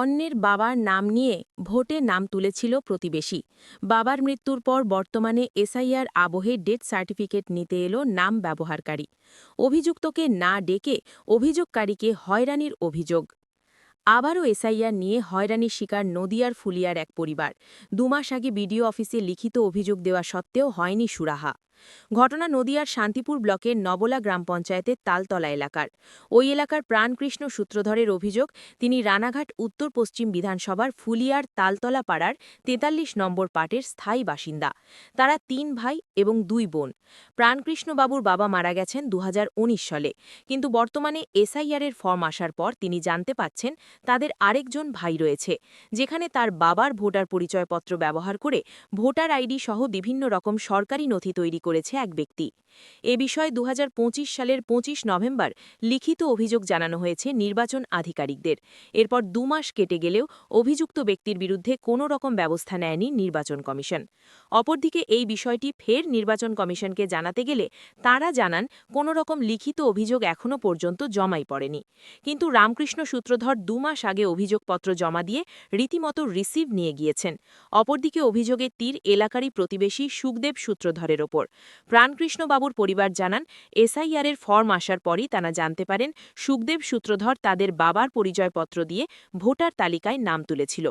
অন্যের বাবার নাম নিয়ে ভোটে নাম তুলেছিল প্রতিবেশী। বাবার মৃত্যুর পর বর্তমানে এসআইআর আবহে ডেথ সার্টিফিকেট নিতে এলো নাম ব্যবহারকারী। অভিযুক্তকে না ডেকে অভিযোগকারীকে হয়রানির অভিযোগ। আবারও এসআইআর নিয়ে হয়রানির শিকার নদিয়ার ফুলিয়ার এক পরিবার। দুমাস আগে বিডিও অফিসে লিখিত অভিযোগ দেওয়া সত্ত্বেও হয়নি সুরাহা। ঘটনা নদিয়ার শান্তিপুর ব্লকের নবলা গ্রাম পঞ্চায়েতের তালতলা এলাকার। ওই এলাকার প্রাণকৃষ্ণ সূত্রধরের অভিযোগ, তিনি রানাঘাট উত্তর পশ্চিম বিধানসভার ফুলিয়ার তালতলা পাড়ার তেতাল্লিশ নম্বর পাটের স্থায়ী বাসিন্দা। তারা তিন ভাই এবং দুই বোন। প্রাণকৃষ্ণবাবুর বাবা মারা গেছেন দু হাজার উনিশ সালে। কিন্তু বর্তমানে এসআইআরের ফর্ম আসার পর তিনি জানতে পাচ্ছেন, তাদের আরেকজন ভাই রয়েছে, যেখানে তার বাবার ভোটার পরিচয়পত্র ব্যবহার করে ভোটার আইডি সহ বিভিন্ন রকম সরকারি নথি তৈরি করেছে এক ব্যক্তি। এ বিষয়ে দু সালের ২৫ নভেম্বর লিখিত অভিযোগ জানানো হয়েছে নির্বাচন আধিকারিকদের। এরপর দু মাস কেটে গেলেও অভিযুক্ত ব্যক্তির বিরুদ্ধে কোনো রকম ব্যবস্থা নেয়নি নির্বাচন কমিশন। অপরদিকে এই বিষয়টি ফের নির্বাচন কমিশনকে জানাতে গেলে তারা জানান, কোনো রকম লিখিত অভিযোগ এখনও পর্যন্ত জমাই পড়েনি। কিন্তু রামকৃষ্ণ সূত্রধর দু মাস আগে অভিযোগপত্র জমা দিয়ে রীতিমতো রিসিভ নিয়ে গিয়েছেন। অপরদিকে অভিযোগের তীর এলাকারই প্রতিবেশী সুখদেব সূত্রধরের ওপর। প্রাণকৃষ্ণবাবুর পরিবার জানান, এসআইআরের ফর্ম আসার পরই তারা জানতে পারেন, সুখদেব সূত্রধর তাদের বাবার পরিচয়পত্র দিয়ে ভোটার তালিকায় নাম তুলেছিল।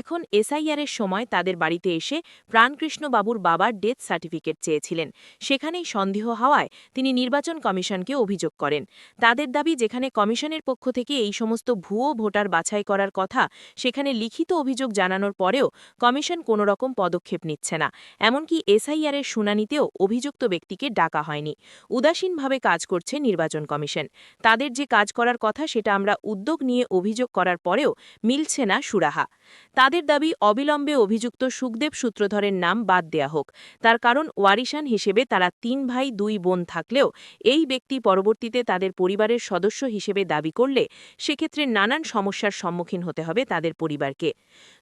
এখন এসআইআরের সময় তাদের বাড়িতে এসে প্রাণকৃষ্ণবাবুর বাবার ডেথ সার্টিফিকেট চেয়েছিলেন। সেখানেই সন্দেহ হওয়ায় তিনি নির্বাচন কমিশনকে অভিযোগ করেন। তাদের দাবি, যেখানে কমিশনের পক্ষ থেকে এই সমস্ত ভুয়ো ভোটার বাছাই করার কথা সেখানে লিখিত অভিযোগ জানানোর পরেও কমিশন কোনো রকম পদক্ষেপ নিচ্ছে না। এমনকি এসআইআরের শুনানিতেও অভিযুক্ত ব্যক্তিকে ডাকা হয়নি। উদাসীনভাবে কাজ করছে নির্বাচন কমিশন। তাদের যে কাজ করার কথা সেটা আমরা উদ্যোগ নিয়ে অভিযোগ করার পরেও মিলছে না সুরাহা। তাদের দাবি, অবিলম্বে অভিযুক্ত সুখদেব সূত্রধরের নাম বাদ দেয়া হোক। তার কারণ ওয়ারিশান হিসেবে তারা তিন ভাই, দুই বোন থাকলেও এই ব্যক্তি পরবর্তীতে তাদের পরিবারের সদস্য হিসেবে দাবি করলে সেক্ষেত্রে নানান সমস্যার সম্মুখীন হতে হবে তাদের পরিবারকে।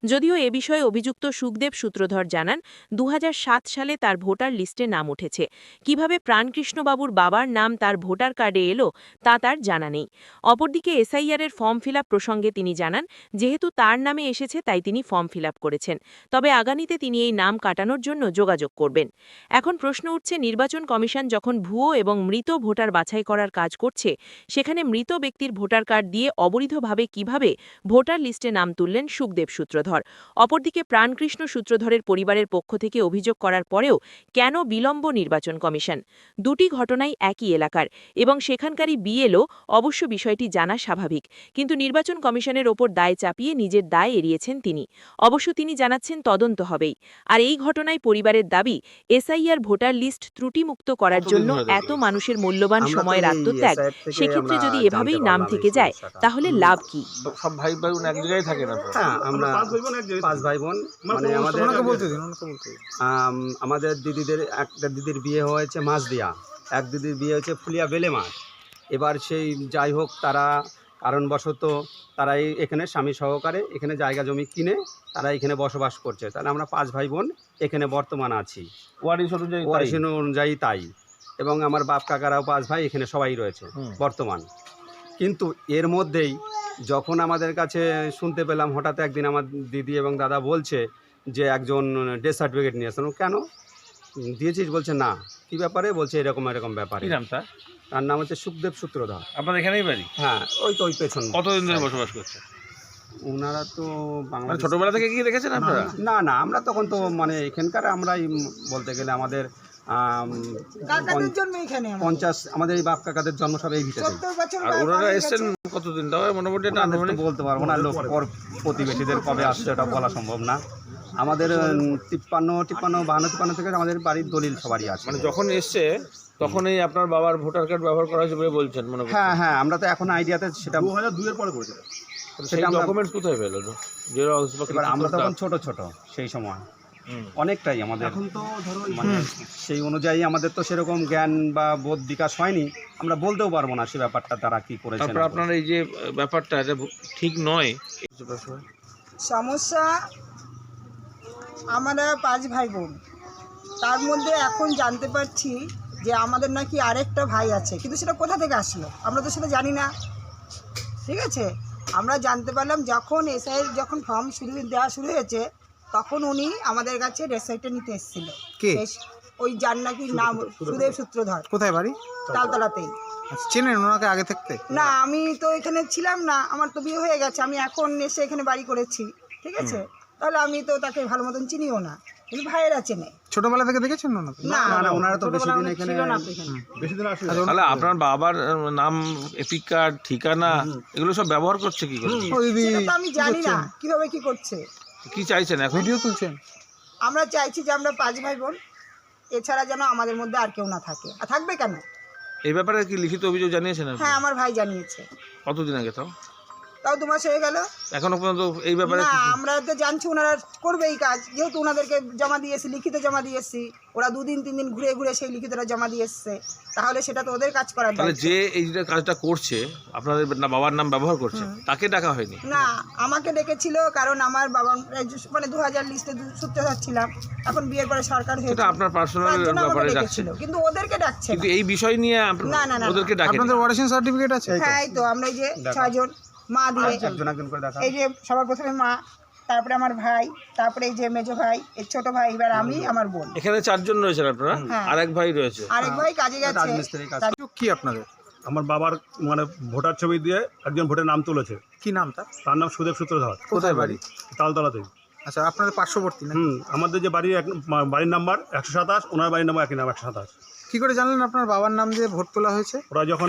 যদিও এ বিষয়ে অভিযুক্ত সুখদেব সূত্রধর জানান দু হাজার সাত সালে তার ভোটার লিস্টে নাম উঠেছে। কীভাবে প্রাণকৃষ্ণবাবুর বাবার নাম তার ভোটার কার্ডে এলো, তা তার জানা নেই। অপরদিকে এসআইআরের ফর্ম ফিল প্রসঙ্গে তিনি জানান, যেহেতু তার নামে এসেছে তাই তিনি ফর্ম ফিল করেছেন। তবে আগামীতে তিনি এই নাম কাটানোর জন্য যোগাযোগ করবেন। এখন প্রশ্ন উঠছে, নির্বাচন কমিশন যখন ভুয়ো এবং মৃত ভোটার বাছাই করার কাজ করছে, সেখানে মৃত ব্যক্তির ভোটার কার্ড দিয়ে অবৈধভাবে কীভাবে ভোটার লিস্টে নাম তুললেন সুখদেব সূত্রধর? অপরদিকে প্রাণকৃষ্ণ সূত্রধরের পরিবারের পক্ষ থেকে অভিযোগ করার পরেও কেন বিলম্ব নির্বাচন কমিশন। দুটি ঘটনাই একই এলাকার এবং সেখানকারই বিএলও অবশ্য বিষয়টি জানা স্বাভাবিক কিন্তু নির্বাচন কমিশনের ওপর দায় চাপিয়ে নিজের দায় এড়িয়েছেন তিনি। অবশ্য তিনি জানাচ্ছেন তদন্ত হবেই। আর এই ঘটনায় পরিবারের দাবি এসআইআর ভোটার লিস্ট ত্রুটিমুক্ত করার জন্য এত মানুষের মূল্যবান সময়ের আত্মত্যাগ সেক্ষেত্রে যদি এভাবেই নাম থেকে যায় তাহলে লাভ কি? সব ভাই বোন এক জায়গায় থাকেন আপনারা হ্যাঁ আমরা পাঁচ ভাই বোন এক জায়গায় পাঁচ ভাই বোন মানে আমাদের আমাদের দিদিদের একটা দিদির বিয়ে হয়েছে মাছদিয়া। এক দিদির বিয়ে হয়েছে ফুলিয়া বেলে মাছ। এবার সেই যাই হোক তারা কারণবশত তারা এই এখানে স্বামী সহকারে এখানে জায়গা জমি কিনে তারা এখানে বসবাস করছে। তাহলে আমরা পাঁচ ভাই বোন এখানে বর্তমান আছি। ওয়ারিশ অনুযায়ী তাই। অনুযায়ী তাই। এবং আমার বাপ কাকারাও পাঁচ ভাই এখানে সবাই রয়েছে বর্তমান। কিন্তু এর মধ্যেই যখন আমাদের কাছে শুনতে পেলাম হঠাৎ একদিন আমার দিদি এবং দাদা বলছে যে একজন ডেথ সার্টিফিকেট নিয়ে আসলো কেন? দিয়েছিস? বলছে না। কি ব্যাপারে? বলছে এরকম এরকম ব্যাপারে। কি তার? নাম হচ্ছে সুখদেব সূত্রধর। আপনার এখানেই বাড়ি? হ্যাঁ ওই তো ওই পেছন। কতদিন ধরে বসবাস করছে ওনারা তো বাংলা বাংলাদেশ ছোটবেলা থেকে কি দেখেছেন আপনারা? না না আমরা তখন তো মানে এখানকার আমরাই বলতে গেলে আমাদের। পঞ্চাশ আমাদের এই বাপ কাকাদের জন্ম সব এই ভিতরে আর ওনারা এসছেন। কতদিন? তাও মোটামুটি বলতে পারব না লোক পর প্রতিবেশীদের কবে আসছে ওটা বলা সম্ভব না। আমাদের তিপ্পান্ন তিপ্পান্ন বাহান্ন তিপ্পান্ন থেকে আমাদের বাড়ির দলিল সবারই আছে। মানে যখন এসছে তখনই আপনার বাবার ভোটার কার্ড ব্যবহার করা হয়েছে বলে বলছেন মনে হ্যাঁ হ্যাঁ আমরা তো এখন আইডিয়াতে সেটা দু হাজার দুইয়ের পরে করেছে। সেই ডকুমেন্ট কোথায় পেল? জেরক্স এবার আমরা তখন ছোট ছোট সেই সময়। অনেকটাই আমাদের এখন তো ধরো মানে সেই অনুযায়ী আমাদের তো সেরকম জ্ঞান বা বোধ বিকাশ হয়নি। আমরা বলতেও পারব না সে ব্যাপারটা তারা কি করেছে তারপর আপনার এই যে ব্যাপারটা ঠিক নয়? সমস্যা আমরা পাঁচ ভাই বোন। তার মধ্যে এখন জানতে পারছি যে আমাদের নাকি আরেকটা ভাই আছে কিন্তু সেটা কোথা থেকে আসলো? আমরা তো সেটা জানি না। ঠিক আছে? আমরা জানতে পারলাম যখন এসআইয়ের যখন ফর্ম শুরু দেওয়া শুরু হয়েছে তখন উনি আমাদের কাছে রেসাইটে নিতে এসেছিল? ওই যার নাকি নাম সুদেব সূত্রধর। কোথায় বাড়ি? তালতলাতেই। আচ্ছা, চেনেন ওনাকে আগে থাকতে? না আমি তো এখানে ছিলাম না আমার তো বিয়ে হয়ে গেছে আমি এখন এসে এখানে বাড়ি করেছি। ঠিক আছে? তাহলে আমি তো তাকে ভালো মতন চিনিও না কিন্তু ভাইয়েরা চেনে। ছোটবেলা থেকে দেখেছেন না না না ওনারা তো বেশি দিন আমরা এখানে। বেশি দিন আসলে। আচ্ছা, তাহলে আপনার বাবার নাম এপিক কার্ড ঠিকানা এগুলো সব ব্যবহার করছে কি করে? আমি জানি না কীভাবে কি করছে? কি চাইছেন এখন? ভিডিও তুলছেন। আমরা চাইছি যে আমরা পাঁচ ভাই বোন এছাড়া যেন আমাদের মধ্যে আর কেউ না থাকে। আর থাকবে কেন? এই ব্যাপারে কি লিখিত অভিযোগ জানিয়েছেন হ্যাঁ আমার ভাই জানিয়েছে। কতদিন আগে তাও? তাও দু মাস হয়ে গেল। এখনও পর্যন্ত এই ব্যাপারে না আমরা তো জানছি ওনারা করবে এই কাজ। যেহেতু ওনাদেরকে জমা দিয়েছি লিখিত জমা দিয়েছি ওরা দুদিন তিন দিন ঘুরে ঘুরে সেই লিখিতটা জমা দিয়ে এসছে। তাহলে সেটা তো ওদের কাজ করার তাহলে যে এই যে কাজটা করছে আপনাদের না বাবার নাম ব্যবহার করছে তাকে ডাকা হয়নি? না আমাকে ডেকেছিল কারণ আমার বাবা মানে দু হাজার লিস্টে সূত্রে ছিলাম এখন বিয়ের পরে সরকার হয়েছে। সেটা আপনার পার্সোনাল ব্যাপারে ডাকছে কিন্তু ওদেরকে ডাকছে কিন্তু এই বিষয় নিয়ে না, না, না। ওদেরকে ডাকেন। আপনাদের ওয়ারেশন সার্টিফিকেট আছে? হ্যাঁ তো আমরা এই যে ছয়জন মা দিয়ে একজন একজন করে দেখা এই যে সবার প্রথমে মা তারপরে আমার ভাই তারপরে এই যে মেজো ভাই এই ছোট ভাই এবার আমি আমার বোন। এখানে চারজন রয়েছেন আপনারা? হ্যাঁ। আর ভাই রয়েছে। আরেক ভাই কাজে গেছে রাজমিস্ত্রির কাজ। কি আপনাদের? আমার বাবার মানে ভোটার ছবি দিয়ে একজন ভোটের নাম তুলেছে। কি নাম তার? নাম সুদেব সূত্রধর কোথায় বাড়ি? তালতলাতেই। আচ্ছা আপনাদের পার্শ্ববর্তী হুম আমাদের যে বাড়ির এক মা- বাড়ির নাম্বার একশো সাতাশ ওনার বাড়ির নাম্বার একই নাম একশো সাতাশ। কি করে জানলেন আপনার বাবার নাম দিয়ে ভোট তোলা হয়েছে? ওরা যখন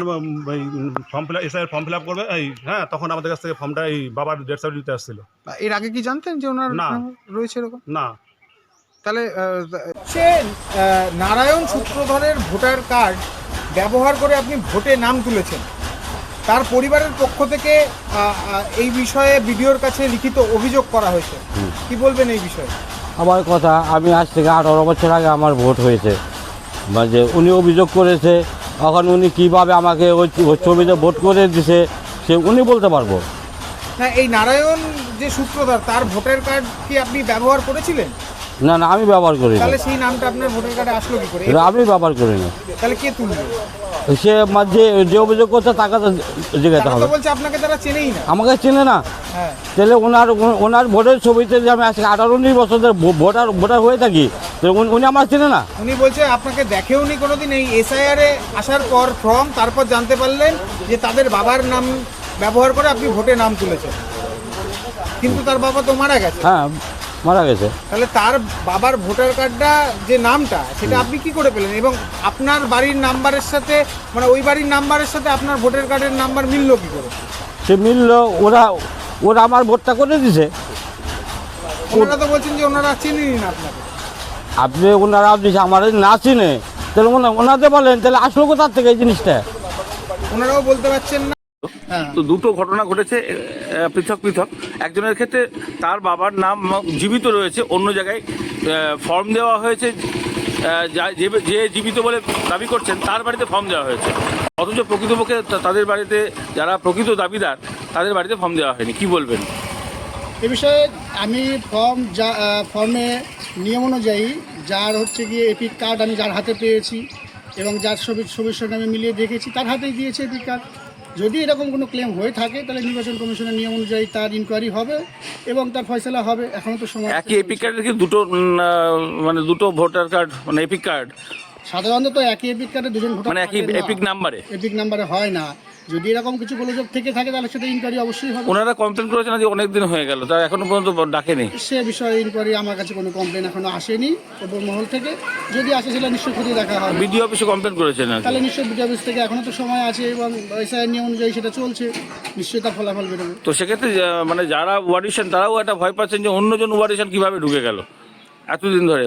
ফর্ম ফিল এসআইয়ের ফর্ম ফিল আপ করবে এই হ্যাঁ তখন আমাদের কাছ থেকে ফর্মটা এই বাবার ডেথ সার্টিফিকেট দিতে আসছিল। এর আগে কি জানতেন যে ওনার না। নাম রয়েছে এরকম? না। তাহলে সে নারায়ণ সূত্রধরের ভোটার কার্ড ব্যবহার করে আপনি ভোটে নাম তুলেছেন। তার পরিবারের পক্ষ থেকে এই বিষয়ে বিডিওর কাছে লিখিত অভিযোগ করা হয়েছে। কি বলবেন এই বিষয়ে? আমার কথা আমি আজ থেকে আঠারো বছর আগে আমার ভোট হয়েছে। মানে উনি অভিযোগ করেছে এখন উনি কীভাবে আমাকে ওই ওই ছবিতে ভোট করে দিছে, সে উনি বলতে পারব। হ্যাঁ এই নারায়ণ যে সূত্রধর, তার ভোটার কার্ড কি আপনি ব্যবহার করেছিলেন? না না আমি ব্যবহার করি না। তাহলে সেই নামটা আপনার ভোটার কার্ডে আসলো কি করে? এটা আমি ব্যবহার করি না। তাহলে কে তুলবে? সে মা- যে যে অভিযোগ করছে তাকে তো জিজ্ঞাসা তারা হবে। তো বলছে আপনাকে তারা চেনেই না। আমাকে চেনে না। হ্যাঁ। তাহলে ওনার ওনার ভোটের ছবিতে যে আমি আজকে আঠারো উনিশ বছর ধরে ভো- ভোটার ভোটার হয়ে থাকি তো উনি- উনি আমার চেনে না। উনি বলছে আপনাকে দেখেওনি কোনোদিন এই এসআইআর এ আসার পর ফর্ম তারপর জানতে পারলেন যে তাদের বাবার নাম ব্যবহার করে আপনি ভোটে নাম তুলেছেন। কিন্তু তার বাবা তো মারা গেছে। হ্যাঁ মারা গেছে। তাহলে তার বাবার ভোটার কার্ডটা যে নামটা সেটা আপনি কি করে পেলেন? এবং আপনার বাড়ির নাম্বারের সাথে মানে ওই বাড়ির নাম্বারের সাথে আপনার ভোটার কার্ডের নাম্বার মিললো কি করে? সে মিলল ওরা ওরা আমার ভোটটা করে দিছে। ওনারা তো বলছেন যে ওনারা চিনেনি না আপনাকে। আপনি ওনারা দিছে আমার না চিনে তাহলে ওনা- ওনাদের বলেন তাহলে আসলো কোথার থেকে এই জিনিসটা? ওনারাও বলতে পারছেন না। তো দুটো ঘটনা ঘটেছে পৃথক পৃথক। একজনের ক্ষেত্রে তার বাবার নাম জীবিত রয়েছে অন্য জায়গায় ফর্ম দেওয়া হয়েছে যা- জীবিত বলে দাবি করছেন তার বাড়িতে ফর্ম দেওয়া হয়েছে। অথচ প্রকৃতপক্ষে তাদের বাড়িতে যারা প্রকৃত দাবিদার তাদের বাড়িতে ফর্ম দেওয়া হয়নি। কি বলবেন? এ বিষয়ে আমি ফর্ম যা ফর্মে নিয়ম অনুযায়ী যার হচ্ছে গিয়ে এপিক কার্ড আমি যার হাতে পেয়েছি এবং যার ছবি ছবির সঙ্গে আমি মিলিয়ে দেখেছি তার হাতেই দিয়েছে এপিক কার্ড যদি এরকম কোনো ক্লেম হয়ে থাকে তাহলে নির্বাচন কমিশনের নিয়ম অনুযায়ী তার ইনকোয়ারি হবে এবং তার ফয়সলা হবে। এখন তো সময় একই এপিক কার্ডের কি দুটো মানে দুটো ভোটার কার্ড মানে এপিক কার্ড সাধারণত একই এপিক কার্ডে দুজন ভোটার মানে একই এপিক নাম্বারে এপিক নাম্বারে হয় না। যদি এরকম কিছু গোলযোগ থেকে থাকে তাহলে সেটা ইনকোয়ারি অবশ্যই হবে। ওনারা কমপ্লেন করেছেন যে অনেক দিন হয়ে গেল তারা এখনও পর্যন্ত ডাকেনি। সে বিষয়ে ইনকোয়ারি আমার কাছে কোনো কমপ্লেন এখনও আসেনি ওপর মহল থেকে। যদি আসে সেটা নিশ্চয়ই খুঁজে দেখা হবে। বিডিও অফিসে কমপ্লেন করেছেন। তাহলে নিশ্চয়ই বিডি অফিস থেকে এখনও তো সময় আছে এবং এসআইয়ের নিয়ম অনুযায়ী সেটা চলছে। নিশ্চয়ই তার ফলাফল বেরোবে। তো সেক্ষেত্রে মানে যারা ওয়ারিশন তারাও একটা ভয় পাচ্ছেন যে অন্যজন ওয়ারিশন কীভাবে ঢুকে গেল। এতদিন ধরে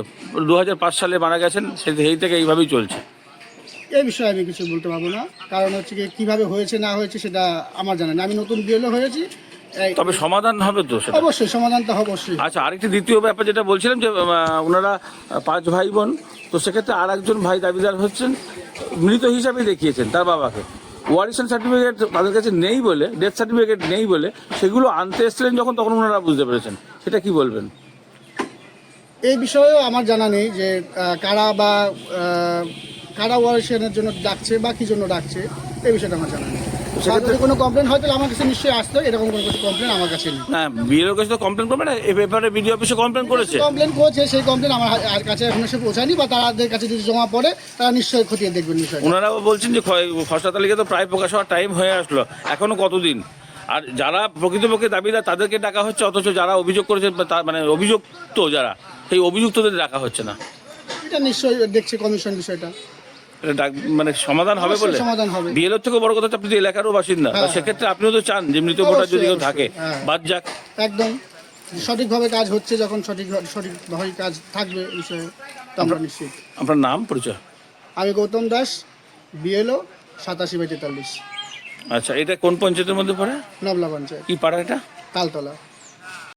দু হাজার পাঁচ সালে মারা গেছেন সেই থেকে এইভাবেই চলছে। এই বিষয়ে আমি কিছু বলতে পারব না। কারণ হচ্ছে কি কীভাবে হয়েছে না হয়েছে সেটা আমার জানা নেই। আমি নতুন বিএলও হয়েছি। তবে সমাধান হবে তো সেটা। অবশ্যই সমাধান তো অবশ্যই। আচ্ছা আরেকটি দ্বিতীয় ব্যাপার যেটা বলছিলাম যে ওনারা পাঁচ ভাই বোন তো সেক্ষেত্রে আর একজন ভাই দাবিদার হচ্ছেন মৃত হিসাবে দেখিয়েছেন তার বাবাকে। ওয়ারিশন সার্টিফিকেট তাদের কাছে নেই বলে ডেথ সার্টিফিকেট নেই বলে সেগুলো আনতে এসেছিলেন যখন তখন ওনারা বুঝতে পেরেছেন। সেটা কি বলবেন? এই বিষয়েও আমার জানা নেই যে কারা বা কারা ওয়ারেশনের জন্য ডাকছে বা কী জন্য ডাকছে এই বিষয়টা আমার জানা নেই। যদি কোনো কমপ্লেন হয় তাহলে আমার কাছে নিশ্চয়ই আসতো এরকম কোনো কিছু কমপ্লেন আমার কাছে নেই। না কাছে তো কমপ্লেন করবে না এ ব্যাপারে বিডিও অফিসে কমপ্লেন করেছে। কমপ্লেন করছে সেই কমপ্লেন আমার আর কাছে এখনও সে পৌঁছায়নি বা তাদের কাছে যদি জমা পড়ে তারা নিশ্চয়ই খতিয়ে দেখবেন বিষয়টা। ওনারাও বলছেন যে খ- খসড়া তালিকা তো প্রায় প্রকাশ হওয়ার টাইম হয়ে আসলো এখনও কতদিন? আর যারা প্রকৃতপক্ষে দাবিদার তাদেরকে ডাকা হচ্ছে অথচ যারা অভিযোগ করেছে বা মানে অভিযুক্ত যারা সেই অভিযুক্তদের ডাকা হচ্ছে না। এটা নিশ্চয়ই দেখছে কমিশন বিষয়টা। মানে সমাধান হবে বলে? সমাধান হবে। বিএলওর থেকে বড় কথা আপনি তো এলাকারও বাসিন্দা। হ্যাঁ, সেক্ষেত্রে আপনিও তো চান যে মৃত ভোটার যদি কেউ থাকে। হ্যাঁ। বাদ যাক। একদম। সঠিকভাবে কাজ হচ্ছে যখন সঠিক সঠিকভাবে কাজ থাকবে বিষয়ে আমরা নিশ্চিত। আপনার নাম পরিচয়? আমি গৌতম দাস বিএলও সাতাশি বাই তেতাল্লিশ। আচ্ছা এটা কোন পঞ্চায়েতের মধ্যে পড়ে? নবলা পঞ্চায়েত। কি পাড়া এটা? তালতলা।